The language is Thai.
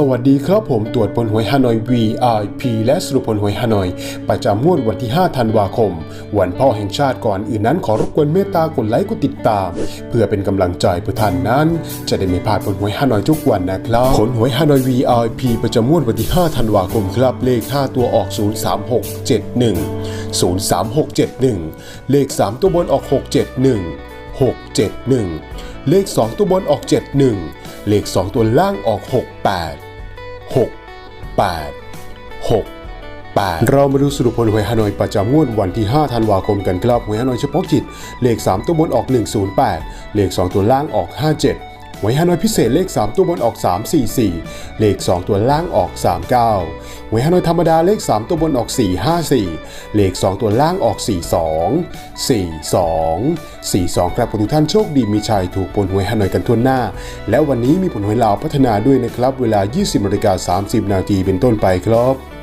สวัสดีครับผมตรวจผลหวยฮานอย VIP และสรุปผลหวยฮานอย ประจำงวดวันที่ 5 ธันวาคม วันพ่อแห่งชาติก่อนอื่นนั้นขอรบกวนเมตตากดไลค์กดติดตาม เพื่อเป็นกำลังใจเพื่อท่านนั้น จะได้ไม่พลาดผลหวยฮานอยทุกวันนะครับผลหวยฮานอย VIP ประจำงวดวันที่ 5 ธันวาคมครับเลข 5 ตัวออก 03671 03671 เลข 3 ตัวบนออก 671 671 เลข 2 ตัวบนออก 71 เลข 2 ตัวล่างออก 68 68 68เรามาดูสรุปผลหวยฮานอยประจำงวดวันที่ 5 ธันวาคมกันครับหวยฮานอยเฉพาะกิจเลข 3 ตัวบนออก 108 เลข 2 ตัวล่างออก 57 หวยฮานอยพิเศษเลข 3 ตัวบนออก 344 เลข 2 ตัวล่างออก 39หวยฮานอยธรรมดาเลข 3 ตัวบนออก 454 เลข 2 ตัวล่างออก 42 42 42 ครับทุกท่านโชคดีมีชัยถูกผลหวยฮานอยกันทั่วหน้า แล้ววันนี้มีผลหวยลาวพัฒนาด้วยนะครับ เวลา 20นาฬิกา30 นาทีเป็นต้นไปครับ